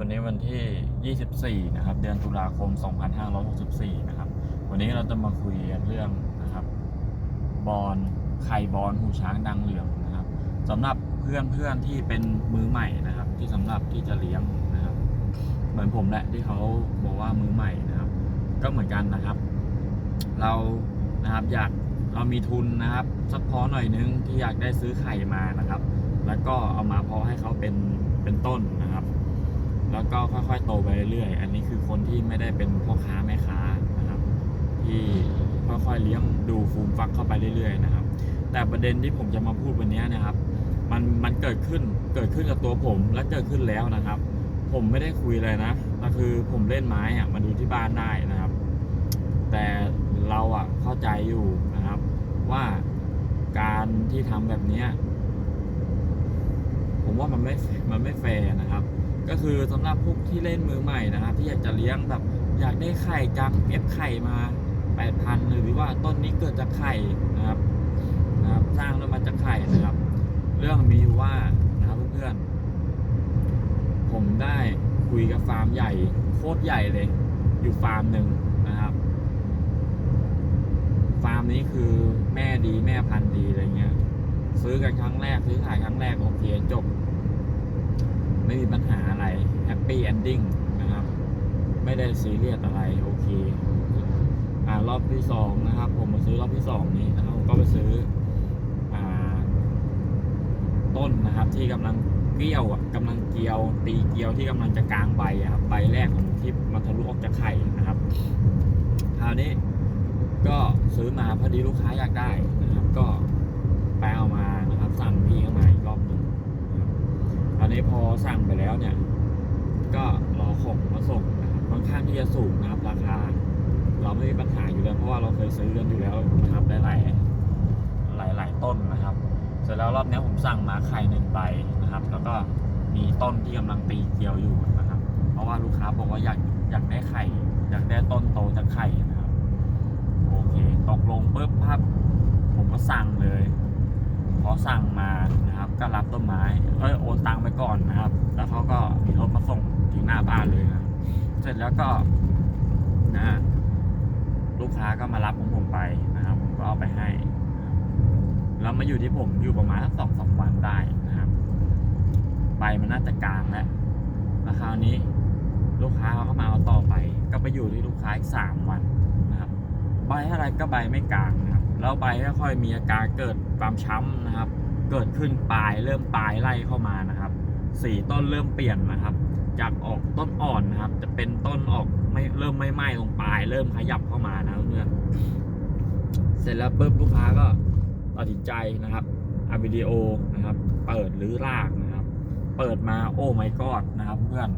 วันนี้วันที่ 24 นะครับ เดือนตุลาคม 2564 นะครับ วันนี้เราจะมาคุยเรื่องนะครับบอลไข่บอลหูช้างดังเหลืองนะครับสำหรับเพื่อนเพื่อนที่เป็นมือใหม่นะครับ ที่สำหรับที่จะเลี้ยงนะครับ เหมือนผมแหละที่เขาบอกว่ามือใหม่นะครับ ก็เหมือนกันนะครับ เรานะครับอยากเรามีทุนนะครับสักพอหน่อยนึงที่อยากได้ซื้อไข่มานะครับ แล้วก็เอามาเพาะให้เขาเป็นเป็นต้นนะครับ แล้วก็ค่อยๆโตไปเรื่อยๆ อันนี้คือคนที่ไม่ได้เป็นพ่อค้าแม่ค้านะครับ ที่ค่อยๆเลี้ยงดูฟูมฟักเข้าไปเรื่อยๆนะครับ แต่ประเด็นที่ผมจะมาพูดวันนี้นะครับ มันมันเกิดขึ้นเกิดขึ้นกับตัวผมและเกิดขึ้นแล้วนะครับ ผมไม่ได้คุยเลยนะก็คือผมเล่นไม้อะมาดูที่บ้านได้นะครับ แต่เราอะเข้าใจอยู่นะครับ ว่าการที่ทำแบบเนี้ยผมว่ามันไม่มันไม่แฟร์นะครับ ก็คือสำหรับพวกที่เล่นมือใหม่นะครับ ที่อยากจะเลี้ยงแบบ อยากได้ไข่จังเอฟไข่มาแปดพันหรือว่าต้นนี้เกิดจากไข่นะครับนะครับ สร้างด้วมาจากไข่นะครับ เรื่องมีอยู่ว่านะครับเพื่อนๆผมได้คุยกับฟาร์มใหญ่โคตรใหญ่เลย อยู่ฟาร์มหนึ่งนะครับ ฟาร์มนี้คือแม่ดีแม่พันธุ์ดีอะไรเงี้ย ซื้อกันครั้งแรกซื้อขายครั้งแรกโอเคจบ ไม่มีปัญหาอะไรแฮปปี้เอนดิ้งนะครับ ไม่ได้ซีเรียสอะไร โอเคอ่ารอบที่สองนะครับ ผมมาซื้อรอบที่สองนี้นะครับก็ไปซื้ออ่าต้นนะครับ ที่กำลังเกี้ยวอะกำลังเกี่ยว ตีเกี่ยวที่กำลังจะกลางใบอะครับใบแรกของที่มันทะลุออกจากไข่นะครับ คราวนี้ก็ซื้อมาพอดีลูกค้าอยากได้ สั่งไปแล้วเนี่ย ก็รอของมาส่งนะครับค่อนข้างที่จะสูงนะครับราคา เราไม่มีปัญหาอยู่แล้วเพราะว่าเราเคยซื้อกันอยู่แล้วนะครับได้หลายหลายหลายต้นนะครับ เสร็จแล้วรอบนี้ผมสั่งมาไข่หนึ่งใบนะครับ แล้วก็มีต้นที่กำลังตีเกลียวอยู่นะครับ เพราะว่าลูกค้าบอกว่าอยากอยากได้ไข่ อยากได้ต้นโตจากไข่นะครับ โอเค ตกลงปุ๊บครับ ผมก็สั่งเลย พอสั่งมานะครับ ก็รับต้นไม้เอ้ยโอนตังไปก่อนนะครับ แล้วเขาก็มีรถมาส่งถึงหน้าบ้านเลยนะเสร็จแล้วก็นะลูกค้าก็มารับของผมไปนะครับ ผมก็เอาไปให้แล้วมาอยู่ที่ผมอยู่ประมาณสักสองสามวันได้นะครับใบมันน่าจะกลางแล้วแล้วคราวนี้ลูกค้าเขาก็มาเอาต่อไป ก็ไปอยู่ที่ลูกค้าอีกสามวันนะครับ ใบอะไรก็ใบไม่กลางนะ แล้วใบค่อยๆมีอาการเกิดความช้ำนะครับ เกิดขึ้นปลายเริ่มปลายไล่เข้ามานะครับสีต้นเริ่มเปลี่ยนนะครับ จากออกต้นอ่อนนะครับ จะเป็นต้นออกไม่เริ่มไม่ไหม้ตรงปลาย เริ่มขยับเข้ามานะเพื่อนเสร็จแล้วปุ๊บลูกค้าก็ตัดสินใจนะครับเอาวิดีโอนะครับ เปิดหรือลากนะครับ เปิดมาโอ้ไม่กอดนะครับ เพื่อน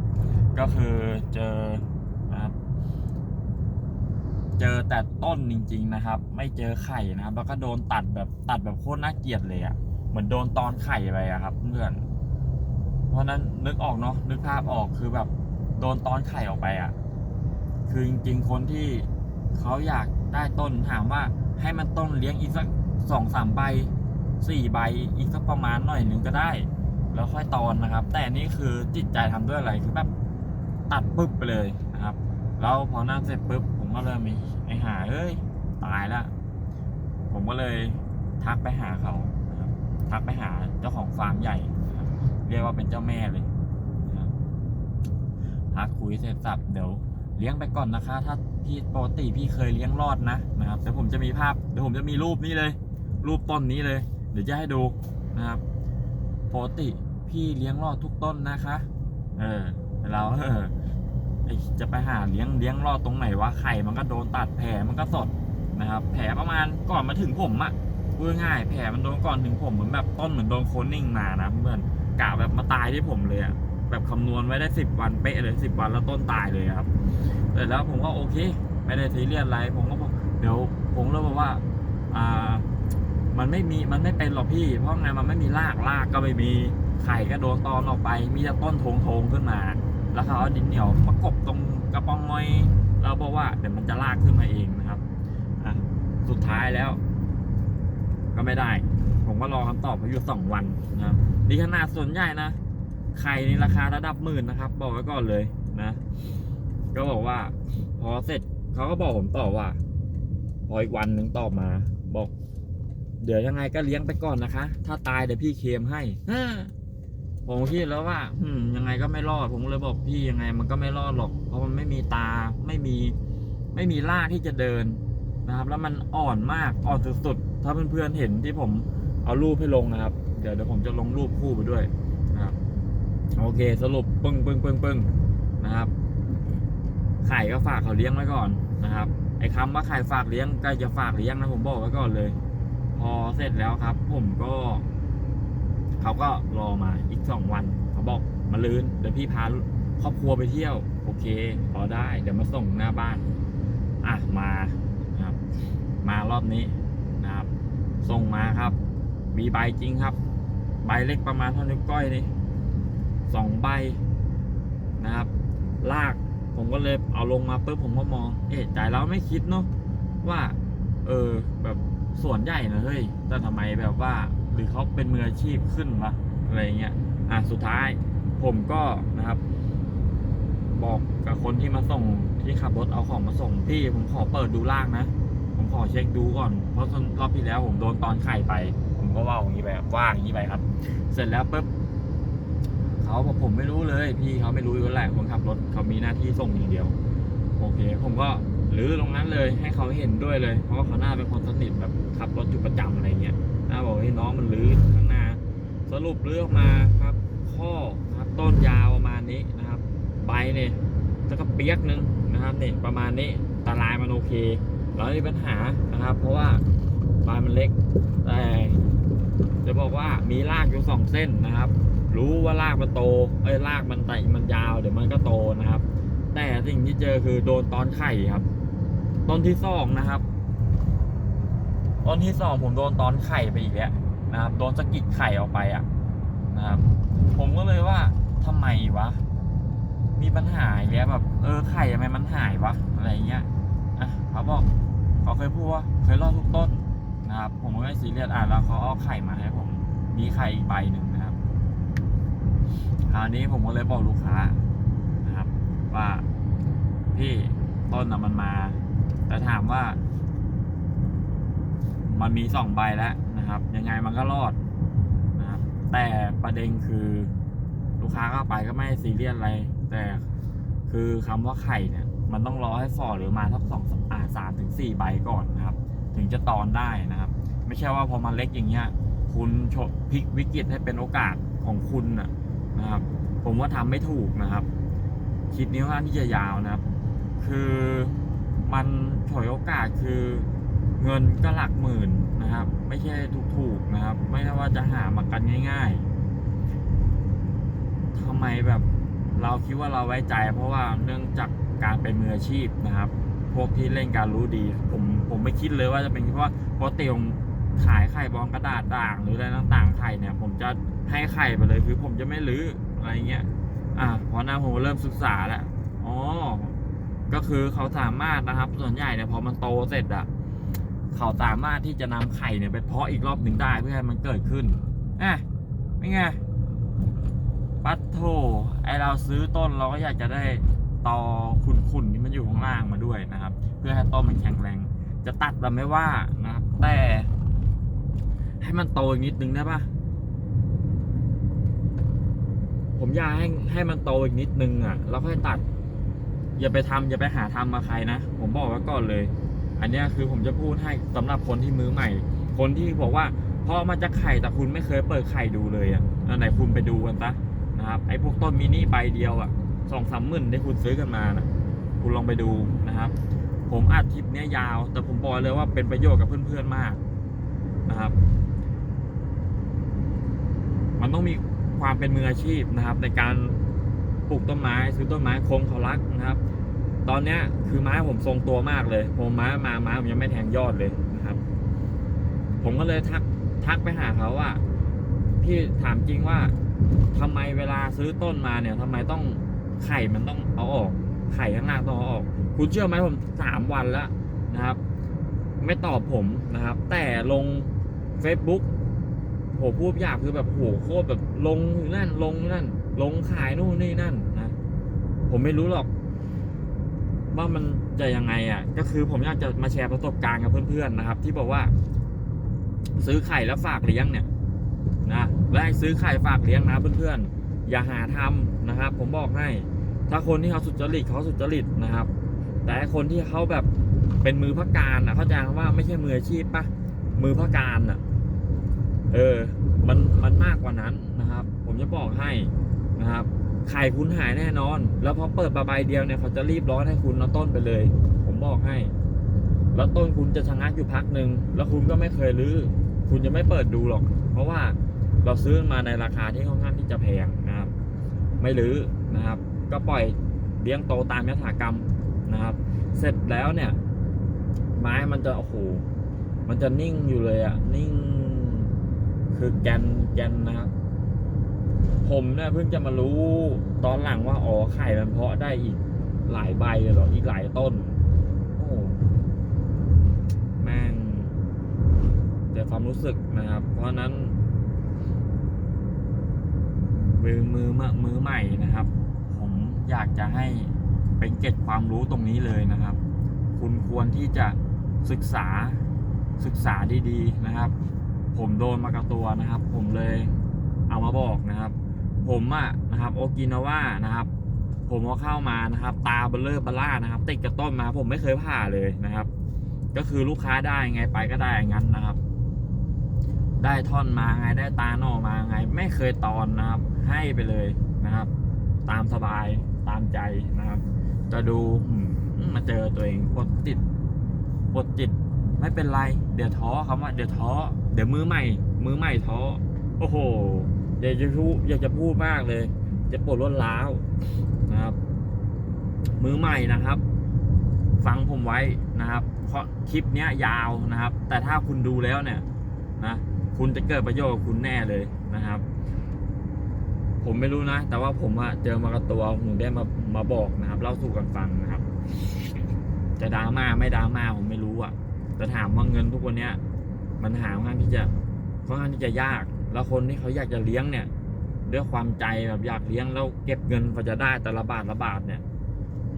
ก็คือเจอนะ เจอแต่ต้นจริง ๆนะครับ ไม่เจอไข่นะครับ แล้วก็โดนตัดแบบตัดแบบโคตรน่าเกลียดเลยอะ่ะเหมือนโดนตอนไข่ไปอะครับ เพื่อนเพราะนั้นนึกออกเนาะนึกภาพออกคือแบบโดนตอนไข่ออกไปอะ่ะ คือจริง ๆ คนที่เขาอยากได้ต้นถามว่าให้มันต้นเลี้ยงอีกสักสองสามใบสี่ใบอีกสักประมาณหน่อยหนึ่งก็ได้ แล้วค่อยตอนนะครับ แต่นี่คือจิตใจทำด้วยอะไรคือแบบตัดปุ๊บไปเลยนะครับ แล้วพอนั่นเสร็จปุ๊บ ก็เริ่มมีไอหาเอ้ยตายละผมก็เลยทักไปหาเขานะครับทักไปหาเจ้าของฟาร์มใหญ่นะครับเรียกว่าเป็นเจ้าแม่เลยนะครับทักคุยเสร็จสับเดี๋ยวเลี้ยงไปก่อนนะคะ ถ้าพี่ปกติพี่เคยเลี้ยงรอดนะนะครับเดี๋ยวผมจะมีภาพเดี๋ยวผมจะมีรูปนี้เลย รูปต้นนี้เลย เดี๋ยวจะให้ดูนะครับปกติพี่เลี้ยงรอดทุกต้นนะคะ เออเราเออ จะไปหาเลี้ยงเลี้ยงรอดตรงไหนวะไข่มันก็โดนตัดแผลมันก็สดนะครับ แผลประมาณก่อนมาถึงผมอะพูดง่ายแผลมันโดนก่อนถึงผมเหมือนแบบต้นเหมือนโดนโคนนิ่งมานะเพื่อนกะแบบมาตายที่ผมเลยอะแบบคำนวณไว้ได้สิบวันเป๊ะเลยสิบวันแล้วต้นตายเลยครับแต่แล้วผมก็โอเค ไม่ได้ซีเรียสอะไรผมก็บอกเดี๋ยวผมเลยบอกว่าอ่ามันไม่มีมันไม่เป็นหรอกพี่ เพราะไงมันไม่มีรากรากก็ไม่มีไข่ก็โดนตอนออกไป มีแต่ต้นทงทงขึ้นมา แล้วเขาเอาดินเหนียวมากบตรงกระป๋องงอยเราบอกว่าเดี๋ยวมันจะลากขึ้นมาเองนะครับอะสุดท้ายแล้ว ก็ไม่ได้ ผมก็รอคำตอบเขาอยู่สองวันนะครับดีขนาดส่วนใหญ่นะไข่ในราคาระดับหมื่นนะครับ บอกไว้ก่อนเลยนะ ก็บอกว่า พอเสร็จเขาก็บอกผมต่อว่าพออีกวันหนึ่งตอบมา บอก เดี๋ยวยังไงก็เลี้ยงไปก่อนนะคะ ถ้าตายเดี๋ยวพี่เคมให้ ผมคิดแล้วว่า อืม ยังไงก็ไม่รอด ผมเลยบอกพี่ยังไง มันก็ไม่รอดหรอก เพราะมันไม่มีตา ไม่มี ไม่มีล่ากที่จะเดินนะครับ แล้วมันอ่อนมาก อ่อนสุดๆ ถ้าเพื่อนๆเห็นที่ผมเอารูปให้ลงนะครับ เดี๋ยวเดี๋ยวผมจะลงรูปคู่ไปด้วยนะครับ โอเค สรุปปึ้งปึ้งปึ้งปึ้งนะครับ ไข่ก็ฝากเขาเลี้ยงไว้ก่อนนะครับ ไอ้คำว่าไข่ฝากเลี้ยงใก็จะฝากเลี้ยงนะผมบอกไว้ก่อนเลย พอเสร็จแล้วครับ ผมก็ เขาก็รอมาอีกสองวันเขาบอกมาลืนเดี๋ยวพี่พาครอบครัวไปเที่ยว โอเคพอได้ เดี๋ยวมาส่งหน้าบ้าน อะมานะครับ มารอบนี้นะครับ ส่งมาครับ มีใบจริงครับ ใบเล็กประมาณเท่านิ้วก้อยนี่สองใบนะครับ ลากผมก็เลยเอาลงมาปุ๊บผมก็มอง เอ๊ะใจเราไม่คิดเนาะว่า เออแบบสวนใหญ่นะเฮ้ยแต่ทำไมแบบว่า หรือเขาเป็นมืออาชีพขึ้นวะอะไรเงี้ยอะสุดท้ายผมก็นะครับ บอกกับคนที่มาส่งที่ขับรถเอาของมาส่งพี่ผมขอเปิดดูล่างนะ ผมขอเช็คดูก่อน เพราะรอบที่แล้วผมโดนตอนไข่ไป ผมก็ว่าอย่างนี้ไปว่าอย่างนี้ไปครับ เสร็จแล้วปุ๊บเขาบอกผมไม่รู้เลย พี่เขาไม่รู้อยู่แล้วแหละคนขับรถเขามีหน้าที่ส่งอย่างเดียว โอเค ผมก็ หรือตรงนั้นเลยให้เขาเห็นด้วยเลย เพราะว่าเขาหน้าเป็นคนสนิทแบบขับรถอยู่ประจำอะไรเงี้ยน้าบอกให้น้องมันลื้อข้างหน้า สรุปลื้อออกมาครับ ข้อนะครับต้นยาวประมาณนี้นะครับ ใบเนี่ยแล้วก็เปียกหนึงนะครับเนี่ยประมาณนี้ตาลายมันโอเคแล้วมีปัญหานะครับ เพราะว่าใบมันเล็กแต่จะบอกว่ามีรากอยู่สองเส้นนะครับ รู้ว่ารากมันโตเอ้ยรากมันไต่มันยาวเดี๋ยวมันก็โตนะครับ แต่สิ่งที่เจอคือโดนตอนไข่ครับ ต้นที่สองนะครับ ต้นที่สองผมโดนตอนไข่ไปอีกแล้วนะครับ โดนสะกิดไข่ออกไปอะนะครับ ผมก็เลยว่าทำไมวะ มีปัญหาอย่างเงี้ยแบบ เออไข่ทำไมมันหายวะอะไรเงี้ยอะเขาบอกเขาเคยพูดว่าเคยรอดทุกต้นนะครับ ผมก็ไม่ซีเรียสอะแล้วเขาเอาไข่มาให้ผมมีไข่อีกใบหนึ่งนะครับคราวนี้ผมก็เลยบอกลูกค้า ว่า พี่ต้นน่ะมันมา แต่ถามว่า มันมีสองใบแล้วนะครับ ยังไงมันก็รอดนะครับ แต่ประเด็นคือลูกค้าก็ไปก็ไม่ซีเรียสอะไร แต่คือคำว่าไข่เนี่ย มันต้องรอให้ฟอหรือมาสักสองอ่าสามถึงสี่ใบก่อนนะครับ ถึงจะตอนได้นะครับ ไม่ใช่ว่าพอมันเล็กอย่างเงี้ย คุณพลิกวิกฤตให้เป็นโอกาสของคุณนะครับ ผมว่าทำไม่ถูกนะครับ คลิปนี้ค่อนข้างที่จะยาวนะครับ คือมันฉวยโอกาสคือเงินก็หลักหมื่นนะครับ ไม่ใช่ถูกๆนะครับ ไม่ใช่ว่าจะหามากันง่ายๆทำไมแบบเราคิดว่าเราไว้ใจ เพราะว่าเนื่องจากการเป็นมืออาชีพนะครับ พวกที่เล่นการรู้ดี ผมผมไม่คิดเลยว่าจะเป็นเพราะว่าปกติผมขายไข่บอลกระดาษด่างหรืออะไรต่างๆไข่เนี่ย ผมจะให้ไข่ไปเลยคือผมจะไม่รื้ออะไรเงี้ย อะพอหน้าผมเริ่มศึกษาแล้วอ๋อ ก็คือเขาสามารถนะครับ ส่วนใหญ่เนี่ยพอมันโตเสร็จอะเขาสามารถที่จะนำไข่เนี่ยไปเพาะอีกรอบหนึ่งได้เพื่อให้มันเกิดขึ้นอะไม่ไงปัดโถไอเราซื้อต้นเราก็อยากจะได้ตอขุนๆที่มันอยู่ข้างล่างมาด้วยนะครับ เพื่อให้ต้นมันแข็งแรง จะตัดเราไม่ว่านะครับ แต่ให้มันโตอีกนิดนึงได้ปะ ผมอยาให้ให้มันโตอีกนิดนึงอะแล้วค่อยตัด อย่าไปทำอย่าไปหาทำมาใครนะผมบอกไว้ก่อนเลย อันเนี้ยคือผมจะพูดให้สำหรับคนที่มือใหม่ คนที่บอกว่าพอมาจะไข่แต่คุณไม่เคยเปิดไข่ดูเลยอะไหนคุณไปดูกันซะนะครับไอ้พวกต้นมินิใบเดียวอะสองสามหมื่นที่คุณซื้อกันมานะคุณลองไปดูนะครับ ผมอัดคลิปเนี้ยยาว แต่ผมบอกเลยว่าเป็นประโยชน์กับเพื่อนๆมากนะครับ มันต้องมี ความเป็นมืออาชีพนะครับ ในการปลูกต้นไม้ซื้อต้นไม้คงเขารักนะครับ ตอนนี้คือไม้ผมทรงตัวมากเลย ผมไม้มาไม้ผมยังไม่แทงยอดเลยนะครับ ผมก็เลยทักทักไปหาเขาว่าพี่ถามจริงว่าทำไมเวลาซื้อต้นมาเนี่ยทำไมต้องไข่มันต้องเอาออก ไข่ข้างล่างต้องเอาออก คุณเชื่อไหมผมสามวันแล้วนะครับ ไม่ตอบผมนะครับ แต่ลง Facebook โหพูดหยาบคือแบบโหโคตรแบบลงนั่นลงนั่น ลงขายนู่นนี่นั่นนะผมไม่รู้หรอกว่ามันจะยังไงอะ ก็คือผมอยากจะมาแชร์ประสบการณ์กับเพื่อนๆนะครับ ที่บอกว่า ซื้อไข่แล้วฝากเลี้ยงเนี่ยนะและซื้อไข่ฝากเลี้ยงนะเพื่อนๆอย่าหาทำนะครับ ผมบอกให้ ถ้าคนที่เขาสุจริตเขาสุจริตนะครับ แต่คนที่เขาแบบเป็นมือพักการอะ เข้าใจว่าไม่ใช่มืออาชีพปะมือพักการอะ เออ มันมันมากกว่านั้นนะครับ ผมจะบอกให้นะครับไข่คุณหายแน่นอน แล้วพอเปิดปลาใบเดียวเนี่ยเขาจะรีบร้อนให้คุณเอาต้นไปเลย ผมบอกให้ แล้วต้นคุณจะชะงักอยู่พักหนึ่งแล้วคุณก็ไม่เคยรื้อคุณจะไม่เปิดดูหรอก เพราะว่าเราซื้อมาในราคาที่ค่อนข้างที่จะแพงนะครับ ไม่รื้อนะครับ ก็ปล่อยเลี้ยงโตตามยถากรรมนะครับ เสร็จแล้วเนี่ย ไม้มันจะโอ้โหมันจะนิ่งอยู่เลยอะนิ่ง คือแกนแกนนะครับ ผมเนี่ยเพิ่งจะมารู้ตอนหลังว่าอ๋อไข่มันเพาะได้อีกหลายใบเลยหรออีกหลายต้น โอ้แม่งเสียความรู้สึกนะครับ เพราะนั้นมือมือมมือใหม่นะครับ ผมอยากจะให้เป็นเก็บความรู้ตรงนี้เลยนะครับ คุณควรที่จะศึกษาศึกษาดีๆนะครับ ผมโดนมากับตัวนะครับ ผมเลยเอามาบอกนะครับ ผมอะนะครับโอกินาว่านะครับ ผมเอาเข้ามานะครับ ตาเบลเลอร์บล่านะครับ ติดกับต้นมาผมไม่เคยผ่าเลยนะครับ ก็คือลูกค้าได้ไงไปก็ได้อย่างนั้นนะครับ ได้ท่อนมาไงได้ตาหน่อมาไง ไม่เคยตอนนะครับ ให้ไปเลยนะครับ ตามสบายตามใจนะครับจะดูมาเจอตัวเองปวดติดปวดจิต ไม่เป็นไร เดี๋ยวท้อคำว่าเดี๋ยวท้อเดี๋ยวมือใหม่ มือใหม่ท้อโอ้โหอยากจะพูดอยากจะพูดมากเลย จะปวดร้อนล้าวนะครับ มือใหม่นะครับ ฟังผมไว้นะครับ เพราะคลิปเนี้ยยาวนะครับ แต่ถ้าคุณดูแล้วเนี่ยนะคุณจะเกิดประโยชน์กับคุณแน่เลยนะครับ ผมไม่รู้นะ แต่ว่าผมอะเจอมากับตัวผมได้มามาบอกนะครับ เล่าสู่กันฟังนะครับ จะดราม่าไม่ดราม่าผมไม่รู้อะ แต่ถามว่าเงินทุกวันเนี้ย มันหาค่อนข้างที่จะค่อนข้างที่จะยาก แล้วคนที่เขาอยากจะเลี้ยงเนี่ยด้วยความใจแบบอยากเลี้ยงแล้วเก็บเงินพอจะได้แต่ละบาทละบาทเนี่ย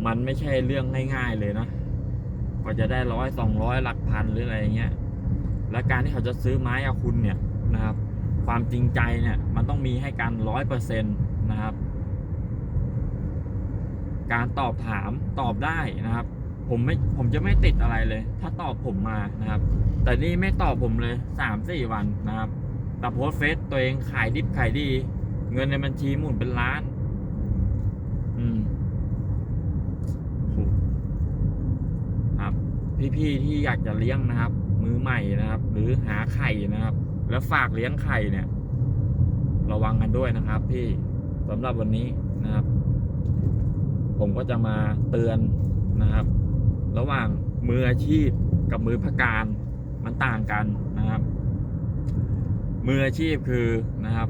มันไม่ใช่เรื่องง่ายๆเลยนะกว่าจะได้ร้อยสองร้อยหลักพันหรืออะไรเงี้ยและการที่เขาจะซื้อไม้เอาคุณเนี่ยนะครับ ความจริงใจเนี่ยมันต้องมีให้กันร้อยเปอร์เซ็นต์นะครับ การตอบถามตอบได้นะครับ ผมไม่ผมจะไม่ติดอะไรเลย ถ้าตอบผมมานะครับ แต่นี่ไม่ตอบผมเลยสามสี่วันนะครับแต่โพสเฟซตัวเองขายดิบขายดี เงินในบัญชีหมุนเป็นล้าน อืมครับ พี่ๆที่อยากจะเลี้ยงนะครับ มือใหม่นะครับ หรือหาไข่นะครับ แล้วฝากเลี้ยงไข่เนี่ย ระวังกันด้วยนะครับ พี่สำหรับวันนี้นะครับ ผมก็จะมาเตือนนะครับ ระหว่างมืออาชีพกับมือพการมันต่างกันนะครับ มืออาชีพคือนะครับ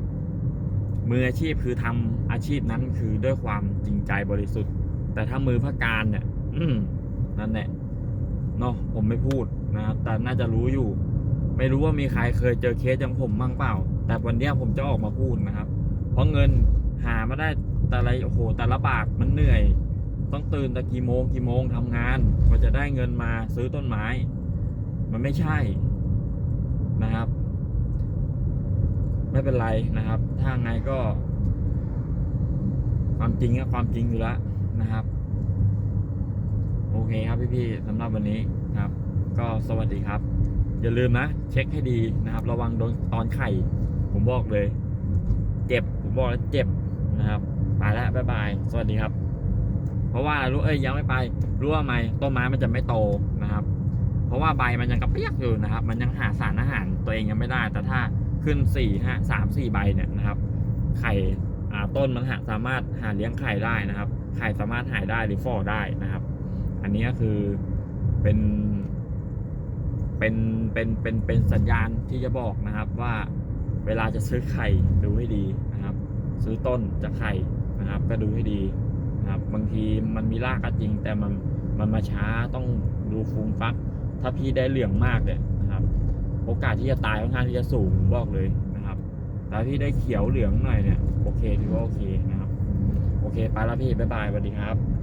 มืออาชีพคือทำอาชีพนั้นคือด้วยความจริงใจบริสุทธิ์ แต่ถ้ามือพการเนี่ย อืนั่นแหละเนาะผมไม่พูดนะครับ แต่น่าจะรู้อยู่ ไม่รู้ว่ามีใครเคยเจอเคสอย่างผมบ้างเปล่า แต่วันเนี้ยผมจะออกมาพูดนะครับ เพราะเงินหามาได้แต่ละโอ้โหแต่ละบาทมันเหนื่อย ต้องตื่นแต่กี่โมงกี่โมงทำงานกว่าจะได้เงินมาซื้อต้นไม้ มันไม่ใช่นะครับ ไม่เป็นไรนะครับ ถ้าไงก็ ความจริงก็ความจริงอยู่แล้วนะครับ โอเคครับพี่ๆสำหรับวันนี้ครับ ก็สวัสดีครับ อย่าลืมนะ เช็คให้ดีนะครับ ระวังโดนตอนไข่ ผมบอกเลย เจ็บ ผมบอกแล้วเจ็บนะครับไปแล้วบ๊ายบาย สวัสดีครับ เพราะว่ารู้เอ้ยยังไม่ไปรู้ว่าไหมต้นไม้มันจะไม่โตนะครับ เพราะว่าใบมันยังกระเปียกอยู่นะครับ มันยังหาสารอาหารตัวเองยังไม่ได้ แต่ถ้าขึ้นสี่ห้าสามสี่ใบเนี่ยนะครับ ไข่ต้นมันหาสามารถหาเลี้ยงไข่ได้นะครับ ไข่สามารถหายได้หรือฟอได้นะครับ อันนี้ก็คือเป็นเป็นเป็นเป็นเป็นสัญญาณที่จะบอกนะครับว่าเวลาจะซื้อไข่ดูให้ดีนะครับ ซื้อต้นจากไข่นะครับ ก็ดูให้ดี นะครับบางทีมันมีรากก็จริง แต่มันมันมาช้าต้องดูฟูมฟัก ถ้าพี่ได้เหลืองมากเลยนะครับ โอกาสที่จะตายค่อนข้างที่จะสูงมบอกเลยนะครับแต่พี่ได้เขียวเหลืองหน่อยเนี่ยโอเคถือว่าโอเคนะครับ โอเคไปแล้วพี่บ๊ายบายสวัสดีครับ